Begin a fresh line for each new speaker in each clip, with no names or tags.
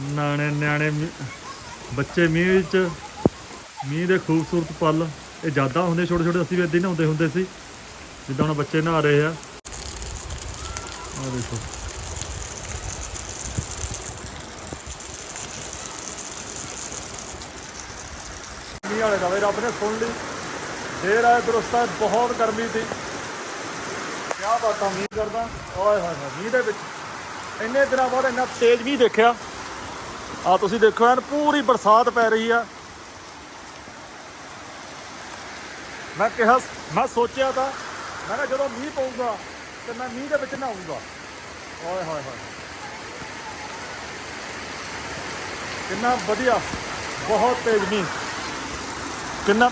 ਨਾਣੇ ਨਿਆਣੇ ਬੱਚੇ ਮੀਂਹ ਵਿੱਚ ਮੀਂਹ ਦੇ ਖੂਬਸੂਰਤ ਪਲ। ਇਹ ਯਾਦਾਂ ਹੁੰਦੇ ਛੋਟੇ ਛੋਟੇ, ਅਸੀਂ ਵੀ ਏਦਾਂ ਹੀ ਨਹਾਉਂਦੇ ਹੁੰਦੇ ਸੀ। ਜਿੱਦਾਂ ਹੁਣ ਬੱਚੇ ਨਹਾ ਰਹੇ ਆ। ਆ ਦੇਖੋ। ਮੀਂਹ ਵਾਲੇ ਦਾ ਵੀ ਰੱਬ ਨੇ ਸੁਣ ਲਈ। ਦੇਰ ਆਏ ਦਰਸਤਾ, ਬਹੁਤ ਗਰਮੀ ਸੀ। ਕਿਆ ਬਾਤਾਂ, ਮੀਂਹ ਕਰਦਾ। ਓਏ ਹੋਏ ਹੋਏ, ਮੀਂਹ ਦੇ ਵਿੱਚ ਇੰਨੇ ਦਿਨਾਂ ਬਾਅਦ ਇੰਨਾ ਤੇਜ਼ ਮੀਂਹ ਦੇਖਿਆ। ਆ ਤੁਸੀਂ ਦੇਖੋ ਐਨ, ਪੂਰੀ ਬਰਸਾਤ ਪੈ ਰਹੀ ਆ। ਮੈਂ ਕਿਹਾ, ਮੈਂ ਸੋਚਿਆ ਤਾਂ, ਮੈਂ ਕਿਹਾ ਜਦੋਂ ਮੀਂਹ ਪਊਗਾ ਤੇ ਮੈਂ ਮੀਂਹ ਦੇ ਵਿੱਚ ਨਹਾਊਂਗਾ। ਓਏ ਹੋਏ ਹੋਏ। ਕਿੰਨਾ ਵਧੀਆ, ਬਹੁਤ ਤੇਜ਼ ਮੀਂਹ। ਕਿੰਨਾ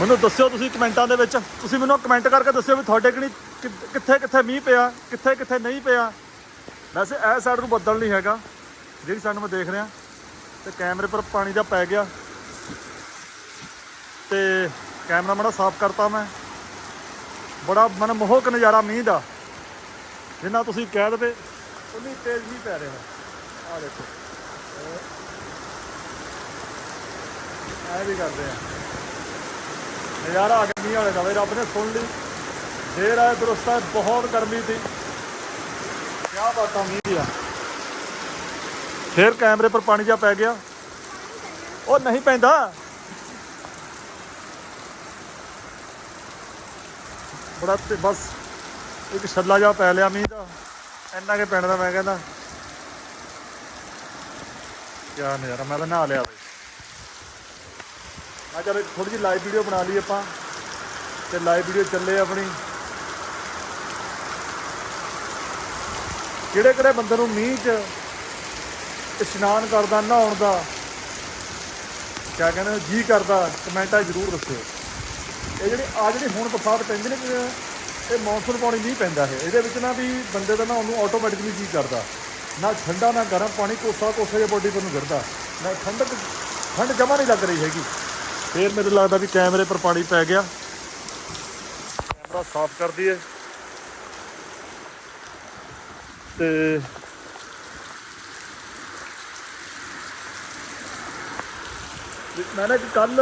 ਮੈਨੂੰ ਦੱਸਿਓ ਤੁਸੀਂ ਕਮੈਂਟਾਂ ਦੇ ਵਿੱਚ, ਤੁਸੀਂ ਮੈਨੂੰ ਕਮੈਂਟ ਕਰਕੇ ਦੱਸਿਓ ਵੀ ਤੁਹਾਡੇ ਕਿਹੜੀ ਕਿ ਕਿੱਥੇ ਕਿੱਥੇ ਮੀਂਹ ਪਿਆ, ਕਿੱਥੇ ਕਿੱਥੇ ਨਹੀਂ ਪਿਆ। ਵੈਸੇ ਇਹ ਸਾਈਡ ਨੂੰ ਬੱਦਲ ਨਹੀਂ ਹੈਗਾ, ਜਿਹੜੀ ਸਾਈਡ ਨੂੰ ਮੈਂ ਦੇਖ ਰਿਹਾ, ਤੇ ਕੈਮਰੇ ਪਰ ਪਾਣੀ ਦਾ ਪੈ ਗਿਆ। ਤੇ ਕੈਮਰਾ ਮਾੜਾ ਸਾਫ਼ ਕਰਤਾ ਮੈਂ। ਬੜਾ ਮਨਮੋਹਕ ਨਜ਼ਾਰਾ ਮੀਂਹ ਦਾ। ਜਿੰਨਾ ਤੁਸੀਂ ਕਹਿ ਦਵੇ, ਉਨੀ ਤੇਜ਼ ਮੀਂਹ ਪੈ ਰਿਹਾ। ਆ ਦੇਖੋ। ਐ ਵੀ ਕਰਦੇ ਆ। ਨਜ਼ਾਰਾ ਆ ਗਿਆ ਮੀਂਹ ਵਾਲੇ ਦਾ ਵੀ ਰੱਬ ਨੇ ਸੁਣ ਲਈ। ਦੇਰ ਆਏ ਦਰਸਤਾ ਬਹੁਤ ਗਰਮੀ ਸੀ। ਕਿਆ ਬਾਤਾਂ ਮੀਂਹ ਦੀਆਂ। ਫੇਰ ਕੈਮਰੇ ਪਰ ਪਾਣੀ ਜਾ ਪੈ ਗਿਆ। ਉਹ ਨਹੀਂ ਪੈਂਦਾ। ਬੜਾ ਤੇ ਬਸ, ਇੱਕ ਛੱਲਾ ਜਾ ਪੈ ਲਿਆ ਮੀਂਹ ਦਾ। ਇੰਨਾ ਕੇ ਪੈਣ ਦਾ ਮੈਂ ਕਹਿੰਦਾ। ਕਿਆ ਨਜ਼ਾਰਾ, ਮੈਂ ਤਾਂ ਨਹਾ ਲਿਆ ਬਈ। ਆ ਚਲੋ ਥੋੜੀ ਜਿਹੀ ਲਾਈਵ ਵੀਡੀਓ ਬਣਾ ਲਈ ਆਪਾਂ। ਤੇ ਲਾਈਵ ਵੀਡੀਓ ਚੱਲੇ ਆਪਣੀ। ਕਿਹੜੇ ਕਿਹੜੇ ਬੰਦੇ ਨੂੰ ਮੀਂਹ 'ਚ ਇਸ਼ਨਾਨ ਕਰਦਾ, ਨਹਾਉਣ ਦਾ, ਕਿਆ ਕਹਿੰਦੇ ਜੀ ਕਰਦਾ, ਕਮੈਂਟਾਂ ਜ਼ਰੂਰ ਦੱਸਿਓ। ਇਹ ਜਿਹੜੀ ਆ ਜਿਹੜੀ ਹੁਣ ਬਰਸਾਤ ਪੈਂਦੀ ਨੇ ਇਹ ਮੌਨਸੂਨ ਪਾਣੀ ਨਹੀਂ ਪੈਂਦਾ ਹੈ। ਇਹਦੇ ਵਿੱਚ ਨਾ ਵੀ ਬੰਦੇ ਦਾ ਨਹਾਉਣ ਨੂੰ ਆਟੋਮੈਟਿਕਲੀ ਜੀ ਕਰਦਾ। ਨਾ ਠੰਡਾ, ਨਾ ਗਰਮ ਪਾਣੀ ਕੋਸਾ ਕੋਸੇ ਜਿਹਾ ਬੋਡੀ ਪਰ ਨੂੰ ਗਿਰਦਾ। ਨਾ ਠੰਡਕ, ਠੰਡ ਜਮਾ ਨਹੀਂ ਲੱਗ ਰਹੀ ਹੈਗੀ। ਫੇਰ ਮੈਨੂੰ ਲੱਗਦਾ ਵੀ ਕੈਮਰੇ ਪਰ ਪਾਣੀ ਪੈ ਗਿਆ। ਕੈਮਰਾ ਸਾਫ਼ ਕਰ ਦਈਏ। ਤੇ ਮੈਂ ਨਾ ਕੱਲ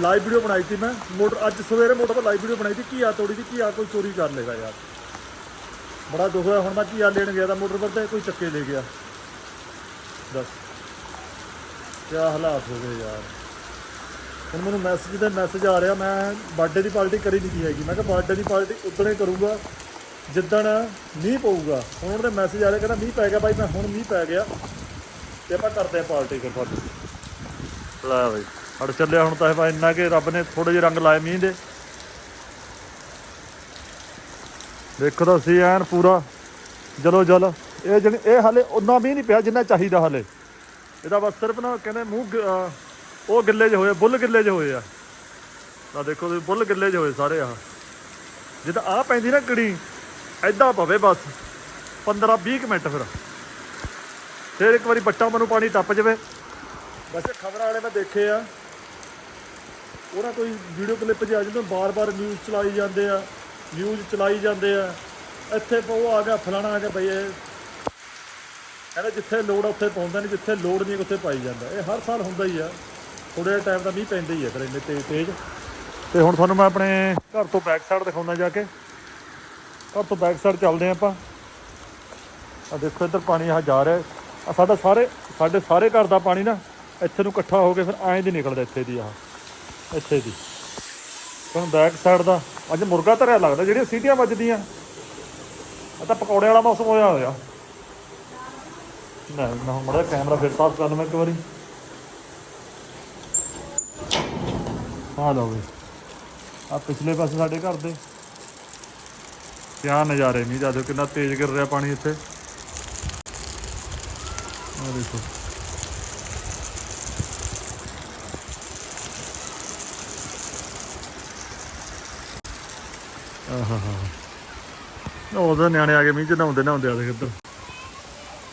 ਲਾਈਵ ਵੀਡੀਓ ਬਣਾਈ ਸੀ ਮੈਂ। ਮੋਟਰ ਅੱਜ ਸਵੇਰੇ ਮੋਟਰ ਪਰ ਲਾਈਵ ਵੀਡੀਓ ਬਣਾਈ ਸੀ। ਕੀ ਆ ਤੋੜੀ ਦੀ ਕੀ ਆ ਕੋਈ ਚੋਰੀ ਕਰ ਲੇਗਾ ਯਾਰ। ਬੜਾ ਦੁੱਖ ਹੋਇਆ। ਹੁਣ ਮੈਂ ਕੀ ਆ ਲੈਣ ਗਿਆ ਤਾਂ ਮੋਟਰ ਪਰ ਤੇ ਕੋਈ ਚੱਕੇ ਲੈ ਗਿਆ। ਦੱਸ। ਕੀ ਹਾਲਾਤ ਹੋ ਗਏ ਯਾਰ। ਹੁਣ ਮੈਨੂੰ ਮੈਸੇਜ ਦਾ ਮੈਸੇਜ ਆ ਰਿਹਾ। ਮੈਂ ਬਰਥਡੇ ਦੀ ਪਾਰਟੀ ਕਰੀ ਨਹੀਂ ਹੈਗੀ। ਮੈਂ ਕਿਹਾ ਬਰਥਡੇ ਦੀ ਪਾਰਟੀ ਉਦੋਂ ਹੀ ਕਰੂੰਗਾ। ਜਿੱਦਣ ਮੀਂਹ ਪਊਗਾ, ਹੁਣ ਉਹਦੇ ਮੈਸੇਜ ਆ ਰਿਹਾ ਕਹਿੰਦਾ ਮੀਂਹ ਪੈ ਗਿਆ ਬਾਈ, ਮੈਂ ਹੁਣ ਮੀਂਹ ਪੈ ਗਿਆ। ਤੇ ਆਪਾਂ ਕਰਦੇ ਆ ਪਾਰਟੀ ਫਿਰ ਤੁਹਾਡੀ। ਲੈ ਬਈ ਹੜ ਚੱਲਿਆ ਹੁਣ ਤਾਂ ਇਹ ਇੰਨਾ ਕਿ ਰੱਬ ਨੇ ਥੋੜੇ ਜਿਹੇ ਰੰਗ ਲਾਏ ਮੀਂਹ ਦੇ। ਦੇਖੋ ਤਾਂ ਸੀ ਐਨ ਪੂਰਾ, ਜਲੋ ਜਲ। ਇਹ ਜਿਹੜੀ ਇਹ ਹਾਲੇ ਉਨਾ ਮੀਂਹ ਨਹੀਂ ਪਿਆ ਜਿੰਨਾ ਚਾਹੀਦਾ ਹਾਲੇ। ਇਹਦਾ ਬਸ ਸਿਰਫ ਨਾ ਕਹਿੰਦੇ ਮੂੰਹ ਉਹ ਗਿੱਲੇ ਜਿਹੇ ਹੋਏ ਬੁੱਲ ਗਿੱਲੇ ਜਿਹੇ ਹੋਏ ਆ। ਤਾਂ ਦੇਖੋ ਤੁਸੀਂ, ਬੁੱਲ ਗਿੱਲੇ ਜਿਹੇ ਹੋਏ ਸਾਰੇ ਆ ਜਿੱਦਾਂ ਆ ਪੈਂਦੀ ਨਾ ਕੜੀ ਐਦਾਂ ਪਵੇ ਬਸ। 15 20 ਮਿੰਟ ਫਿਰ। ਫਿਰ ਇੱਕ ਵਾਰੀ ਬੱਟਾ ਮਨੂੰ ਪਾਣੀ ਟੱਪ ਜਾਵੇ। ਵੈਸੇ ਖਬਰਾਂ ਵਾਲੇ ਮੈਂ ਦੇਖੇ ਆ। ਉਹਨਾਂ ਕੋਈ ਵੀਡੀਓ ਕਲਿੱਪ ਜਿਹਾ ਜਦੋਂ, ਬਾਰ-ਬਾਰ ਨਿਊਜ਼ ਚਲਾਈ ਜਾਂਦੇ ਆ ਨਿਊਜ਼ ਚਲਾਈ ਜਾਂਦੇ ਆ। ਇੱਥੇ ਉਹ ਆ ਗਿਆ, ਫਲਾਣਾ ਆ ਗਿਆ ਬਈ ਇਹ। ਕਹਿੰਦਾ ਜਿੱਥੇ ਲੋੜ ਉੱਥੇ ਪਾਉਂਦਾ ਨਹੀਂ ਜਿੱਥੇ ਲੋੜ ਨਹੀਂ ਉੱਥੇ ਪਾਈ ਜਾਂਦਾ। ਇਹ ਹਰ ਸਾਲ ਹੁੰਦਾ ਹੀ ਆ। ਥੋੜੇ ਟਾਈਮ ਦਾ ਮੀਂਹ ਪੈਂਦਾ ਹੀ ਆ ਫਿਰ ਇੰਨੇ ਤੇਜ਼ ਤੇਜ਼ ਤੇ ਹੁਣ ਤੁਹਾਨੂੰ ਮੈਂ ਆਪਣੇ ਘਰ ਤੋਂ ਬੈਕ ਸਾਈਡ ਦਿਖਾਉਣਾ ਜਾ ਕੇ। ਘਰ ਤੋਂ ਬੈਕ ਸਾਈਡ ਚੱਲਦੇ ਹਾਂ ਆਪਾਂ। ਆ ਦੇਖੋ, ਇੱਧਰ ਪਾਣੀ ਆ ਜਾ ਰਿਹਾ ਆ ਸਾਡਾ ਸਾਰੇ, ਸਾਡੇ ਸਾਰੇ ਘਰ ਦਾ ਪਾਣੀ ਨਾ ਇੱਥੇ ਨੂੰ ਇਕੱਠਾ ਹੋ ਕੇ ਫਿਰ ਐਂ ਦੀ ਨਿਕਲਦਾ ਇੱਥੇ ਦੀ ਆਹ, ਇੱਥੇ ਦੀ। ਹੁਣ ਬੈਕ ਸਾਈਡ ਦਾ, ਅੱਜ ਮੁਰਗਾ ਧਰਿਆ ਲੱਗਦਾ, ਜਿਹੜੀਆਂ ਸੀਟੀਆਂ ਵੱਜਦੀਆਂ। ਆ ਤਾਂ ਪਕੌੜੇ ਵਾਲਾ ਮੌਸਮ ਹੋਇਆ ਹੋਇਆ। ਨਾ ਨਾ ਮੜਾ ਕੈਮਰਾ ਫਿਰ ਸਾਫ਼ ਕਰ ਲਵਾਂ ਇੱਕ ਵਾਰੀ। ਆ ਲਓ ਵੀ। ਆ ਪਿਛਲੇ ਪਾਸੇ ਸਾਡੇ ਘਰ ਦੇ। ਕਿਆ ਨਜ਼ਾਰੇ ਨਹੀਂ ਜਦੋਂ ਕਿੰਨਾ ਤੇਜ਼ ਗਿਰ ਰਿਹਾ ਪਾਣੀ ਇੱਥੇ। ਆ ਦੇਖੋ। ਆਹਾ ਹਾ ਉਹਦੇ ਨਿਆਣੇ ਆ ਗਏ, ਮੀਂਹ ਚ ਨਹਾਉਂਦੇ ਨਹਾਉਂਦੇ ਆ ਦੇਖ ਕਿੱਧਰ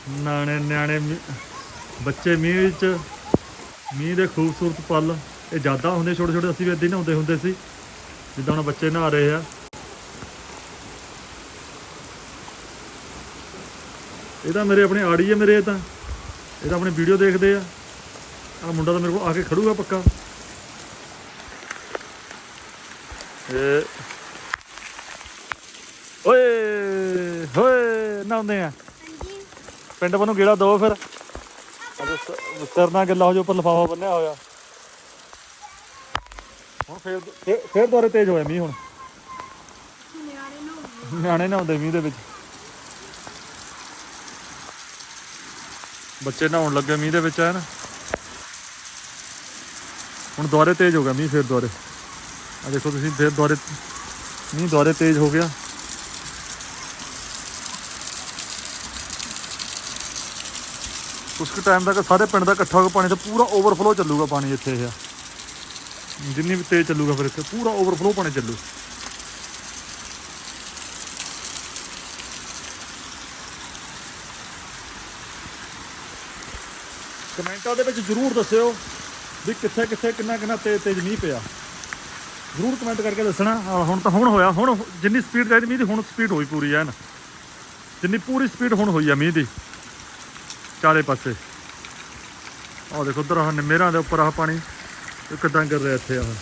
ਨਿਆਣੇ ਨਿਆਣੇ ਮੀਂਹ- ਬੱਚੇ ਮੀਂਹ ਵਿੱਚ ਮੀਂਹ ਦੇ ਖੂਬਸੂਰਤ ਪਲ। ਇਹ ਜ਼ਿਆਦਾ ਹੁੰਦੇ ਛੋਟੇ ਛੋਟੇ ਅਸੀਂ ਵੀ ਏਦਾਂ ਹੀ ਨਹਾਉਂਦੇ ਹੁੰਦੇ ਸੀ। ਜਿੱਦਾਂ ਹੁਣ ਬੱਚੇ ਨਹਾ ਰਹੇ ਆ। ਇਹ ਤਾਂ ਮੇਰੇ ਆਪਣੇ ਆੜੀ ਹੈ ਮੇਰੇ ਇਹ ਤਾਂ। ਇਹ ਤਾਂ ਆਪਣੇ ਵੀਡੀਓ ਦੇਖਦੇ ਆ। ਆ ਮੁੰਡਾ ਤਾਂ ਮੇਰੇ ਕੋਲ ਆ ਕੇ ਖੜੂਗਾ ਪੱਕਾ। ਇਹ। ਓਏ ਹੋਏ ਨਾਉਂਦੇ ਆ। ਪਿੰਡ ਵੱਲੋਂ ਗੇੜਾ ਦੋ ਫਿਰ। ਸਿਰ ਨਾਲ ਗੱਲਾਂ ਹੋ ਜੋ ਉੱਪਰ ਲਫਾਫਾ ਬੰਨਿਆ ਹੋਇਆ। ਹੁਣ ਫੇਰ ਫੇਰ- ਦੁਆਰੇ ਤੇਜ਼ ਹੋਇਆ ਮੀਂਹ ਹੁਣ।
ਨਿਆਣੇ ਨੂੰ
ਨਿਆਣੇ ਨਹਾਉਂਦੇ ਮੀਂਹ ਦੇ ਵਿੱਚ। ਬੱਚੇ ਨਹਾਉਣ ਲੱਗੇ, ਮੀਂਹ ਦੇ ਵਿੱਚ ਐਨ। ਹੁਣ ਦੁਆਰੇ ਤੇਜ਼ ਹੋ ਗਿਆ ਮੀਂਹ, ਫੇਰ ਦੁਆਰੇ। ਆ ਦੇਖੋ ਤੁਸੀਂ, ਫੇਰ ਦੁਆਰੇ, ਮੀਂਹ ਦੁਆਰੇ ਤੇਜ਼ ਹੋ ਗਿਆ। ਉਸ ਕੁ ਟਾਈਮ ਤੱਕ ਸਾਰੇ ਪਿੰਡ ਦਾ ਇਕੱਠਾ ਹੋ ਕੇ ਪਾਣੀ ਤੇ ਪੂਰਾ ਓਵਰਫਲੋ ਚੱਲੂਗਾ ਪਾਣੀ ਇੱਥੇ ਇਹ। ਜਿੰਨੀ ਵੀ ਤੇਜ਼ ਚੱਲੂਗਾ ਫਿਰ ਇੱਥੇ, ਪੂਰਾ ਓਵਰਫਲੋ ਪਾਣੀ ਚੱਲੂ। ਕਮੈਂਟਾਂ ਦੇ ਵਿੱਚ ਜਰੂਰ ਦੱਸਿਓ ਵੀ ਕਿੱਥੇ ਕਿੱਥੇ ਕਿੰਨਾ ਕਿੰਨਾ ਤੇਜ਼ ਤੇਜ਼ ਮੀਂਹ ਪਿਆ। ਜਰੂਰ ਕਮੈਂਟ ਕਰਕੇ ਦੱਸਣਾ। ਹੁਣ ਤਾਂ ਹੁਣ ਹੋਇਆ। ਹੁਣ ਜਿੰਨੀ ਸਪੀਡ ਚਾਹੀਦੀ ਮੀਂਹ ਦੀ, ਹੁਣ ਸਪੀਡ ਹੋਈ ਪੂਰੀ ਐਨ। ਜਿੰਨੀ ਪੂਰੀ ਸਪੀਡ ਹੁਣ ਹੋਈ ਆ ਮੀਂਹ ਦੀ। ਚਾਰੇ ਪਾਸੇ। ਆਹ ਦੇਖੋ, ਉਧਰ ਆਹ ਨਿਮੇਰਾਂ ਦੇ ਉੱਪਰ ਆਹ ਪਾਣੀ। ਇਹ ਕਿਦਾਂ ਕਰ ਰਿਹਾ ਇੱਥੇ ਆਹ।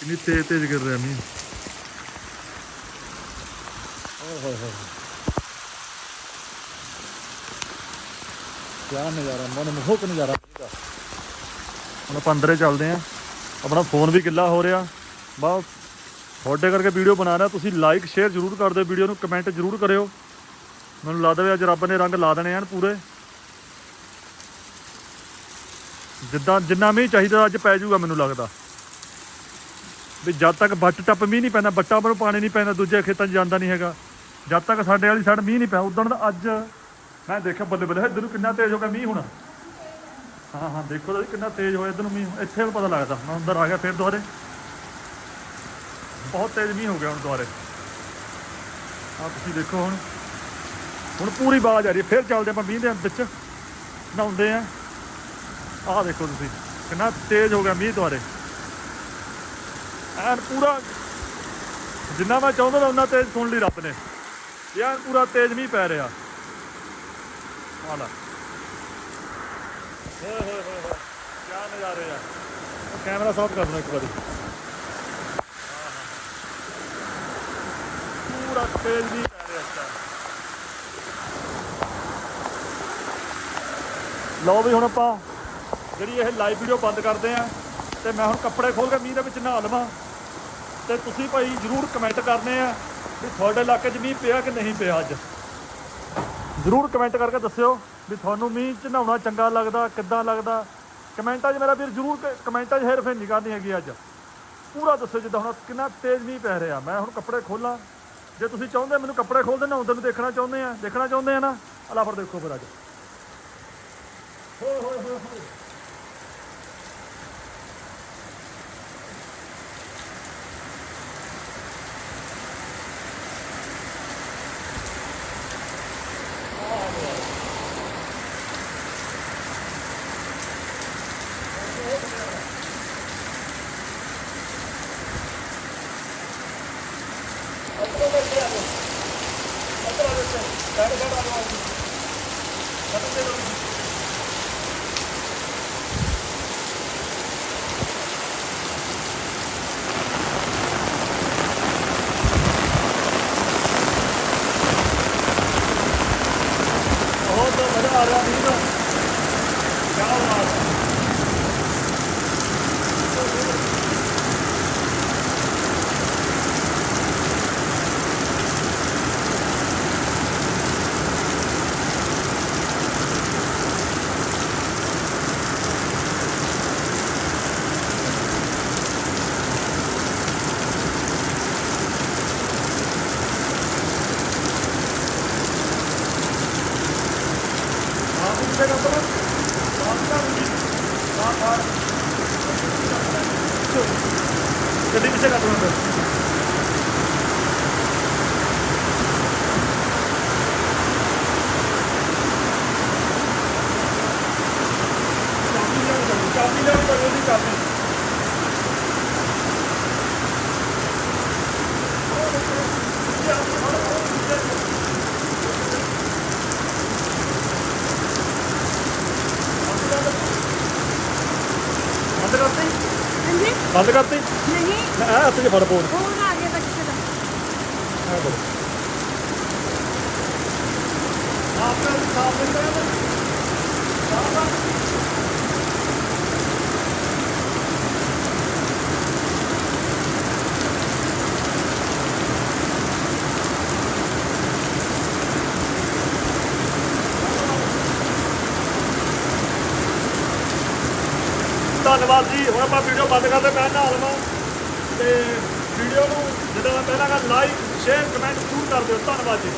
ਕਿੰਨੀ ਤੇਜ਼ ਤੇਜ਼ ਕਰ ਰਿਹਾ ਮੀਂਹ। ਓਏ ਹੋਏ ਹੋਏ ਕਿਆ ਨਜ਼ਾਰਾ, ਮਨ ਮੋਹਕ ਨਜ਼ਾਰਾ ਇਹਦਾ। ਹੁਣ ਆਪਾਂ ਅੰਦਰੇ ਚੱਲਦੇ ਆਂ ਆਪਣਾ ਫੋਨ ਵੀ ਗਿੱਲਾ ਹੋ ਰਿਹਾ। ਬਸ, ਤੁਹਾਡੇ ਕਰਕੇ ਵੀਡੀਓ ਬਣਾ ਰਿਹਾ। ਤੁਸੀਂ ਲਾਈਕ ਸ਼ੇਅਰ ਜ਼ਰੂਰ ਕਰ ਦਿਓ ਵੀਡੀਓ ਨੂੰ ਕਮੈਂਟ ਜ਼ਰੂਰ ਕਰਿਓ। ਮੈਨੂੰ ਲੱਗਦਾ ਵੀ ਅੱਜ ਰੱਬ ਨੇ ਰੰਗ ਲਾ ਦੇਣੇ ਹਨ ਪੂਰੇ। ਜਿੱਦਾਂ, ਜਿੰਨਾ ਮੀਂਹ ਚਾਹੀਦਾ, ਅੱਜ ਪੈ ਜਾਊਗਾ ਮੈਨੂੰ ਲੱਗਦਾ। ਵੀ ਜਦ ਤੱਕ ਬੱਟ ਟੱਪ ਮੀਂਹ ਨਹੀਂ ਪੈਂਦਾ ਬੱਟਾਂ ਪਰ ਪਾਣੀ ਨਹੀਂ ਪੈਂਦਾ, ਦੂਜੇ ਖੇਤਾਂ 'ਚ ਜਾਂਦਾ ਨਹੀਂ ਹੈਗਾ। ਜਦ ਤੱਕ ਸਾਡੇ ਵਾਲੀ ਸਾਈਡ ਮੀਂਹ ਨਹੀਂ ਪਿਆ, ਉਦੋਂ ਦਾ ਅੱਜ ਮੈਂ ਦੇਖਿਆ ਬੱਲੇ ਬੱਲੇ, ਇੱਧਰ ਨੂੰ ਕਿੰਨਾ ਤੇਜ਼ ਹੋ ਗਿਆ ਮੀਂਹ ਹੁਣ। ਹਾਂ ਹਾਂ, ਦੇਖੋ ਤਾਂ ਜੀ ਕਿੰਨਾ ਤੇਜ਼ ਹੋਇਆ ਇੱਧਰ ਨੂੰ ਮੀਂਹ। ਇੱਥੇ ਨੂੰ ਪਤਾ ਲੱਗਦਾ। ਮੈਂ ਅੰਦਰ ਆ ਗਿਆ ਫਿਰ ਦੁਬਾਰੇ। ਬਹੁਤ ਤੇਜ਼ ਮੀਂਹ ਹੋ ਗਿਆ ਹੁਣ ਦੁਬਾਰੇ। ਆ ਤੁਸੀਂ ਦੇਖੋ ਹੁਣ। ਹੁਣ ਪੂਰੀ ਆਵਾਜ਼ ਆ ਰਹੀ ਹੈ। ਫਿਰ ਚੱਲਦੇ ਆਪਾਂ ਮੀਂਹ ਦੇ ਵਿੱਚ। ਨਹਾਉਂਦੇ ਆ ਆਹ ਦੇਖੋ ਤੁਸੀਂ। ਕਿੰਨਾ ਤੇਜ਼ ਹੋ ਗਿਆ ਮੀਂਹ ਦੁਬਾਰੇ। ਐਨ ਪੂਰਾ ਜਿੰਨਾ ਮੈਂ ਚਾਹੁੰਦਾ ਤਾਂ ਉਹਨਾਂ ਤੇਜ਼ ਸੁਣ ਲਈ ਰੱਬ ਨੇ। ਯਾਰ ਪੂਰਾ ਤੇਜ਼ ਮੀਂਹ ਪੈ ਰਿਹਾ। ਆ? ਲੈ ਹੋਏ ਹੋਏ ਹੋਏ ਹੋਏ ਕੀ ਨਜ਼ਾਰੇ ਆ। ਉਹ ਕੈਮਰਾ ਸਾਫ਼ ਕਰ ਲਓ ਇੱਕ ਵਾਰੀ। ਪੂਰਾ ਤੇਜ਼ ਵੀ ਪੈ ਰਿਹਾ ਇਸ ਲਓ ਵੀ ਹੁਣ ਆਪਾਂ ਜਿਹੜੀ ਇਹ ਲਾਈਵ ਵੀਡੀਓ ਬੰਦ ਕਰਦੇ ਆਂ, ਤੇ ਮੈਂ ਹੁਣ ਕੱਪੜੇ ਖੋਲ ਕੇ ਮੀਂਹ ਦੇ ਵਿੱਚ ਨਹਾ ਲਵਾਂ। ਤੇ ਤੁਸੀਂ ਭਾਈ ਜਰੂਰ ਕਮੈਂਟ ਕਰਨੇ ਆ ਵੀ ਤੁਹਾਡੇ ਇਲਾਕੇ 'ਚ ਮੀਂਹ ਪਿਆ ਕਿ ਨਹੀਂ ਪਿਆ ਅੱਜ? ਜਰੂਰ ਕਮੈਂਟ ਕਰਕੇ ਦੱਸਿਓ ਵੀ ਤੁਹਾਨੂੰ ਮੀਂਹ 'ਚ ਨਹਾਉਣਾ ਚੰਗਾ ਲੱਗਦਾ, ਕਿੱਦਾਂ ਲੱਗਦਾ। ਕਮੈਂਟਾਂ 'ਚ ਮੇਰਾ ਵੀਰ ਜਰੂਰ ਕਮੈਂਟਾਂ 'ਚ ਹੇਰਫੇਰ ਨਹੀਂ ਕਰਨੀ ਹੈਗੀ ਅੱਜ। ਪੂਰਾ ਦੱਸਿਓ ਜਿੱਦਾਂ ਹੁਣ ਕਿੰਨਾ ਤੇਜ਼ ਮੀਂਹ ਪੈ ਰਿਹਾ। ਮੈਂ ਹੁਣ ਕੱਪੜੇ ਖੋਲਾਂ। ਜੇ ਤੁਸੀਂ ਚਾਹੁੰਦੇ ਮੈਨੂੰ ਕੱਪੜੇ ਖੋਲਦੇ ਨਹਾਉਂਦੇ ਨੂੰ ਦੇਖਣਾ ਚਾਹੁੰਦੇ ਆ, ਦੇਖਣਾ ਚਾਹੁੰਦੇ ਆ ਨਾ। ਅਲਾ ਫਿਰ ਦੇਖੋ ਫਿਰ ਅੱਜ। ਹੋਏ ਹੋਏ ਹੋਏ ਆਪ ਕਿੱਥੇ ਕਰ ਦੋ ਆਪ ਦਾ ਵੀ ਗੱਡੀ ਪਿੱਛੇ ਕਰ ਦੋ ਚਾਬੀ ਲੈ ਕੇ ਚਾਬੀ ਲੈ ਕੇ ਕਰੋ ਦੀ ਚਾਬੀ ਬੰਦ ਕਰਤੀ?
ਨਹੀਂ।
ਐ ਹੱਥ 'ਚ ਫੜ ਫੋਨ
ਫੋਨ ਆ ਗਿਆ ਬੱਚੇ ਦਾ।
ਐ ਕਰੋ ਆਪੇ ਸਾਫ਼ ਦਿੰਦੇ ਆ ਸਾਫ਼ ਧੰਨਵਾਦ ਜੀ। ਹੁਣ ਆਪਾਂ ਵੀਡੀਓ ਬੰਦ ਕਰਦੇ ਮੈਂ ਨਹਾ ਲਵਾਂ ਤੇ ਵੀਡੀਓ ਨੂੰ ਜਿੱਦਾਂ ਮੈਂ ਪਹਿਲਾਂ ਕਹਾਂ ਲਾਈਕ ਸ਼ੇਅਰ ਕਮੈਂਟ ਜ਼ਰੂਰ ਕਰ ਦਿਓ। ਧੰਨਵਾਦ ਜੀ।